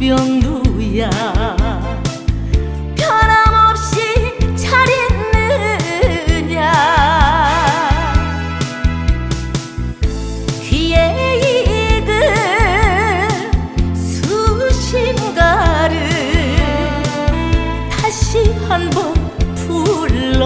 우병우야. 변함없이 잘 있느냐. 귀에 익은 수신가를 다시 한번 불러.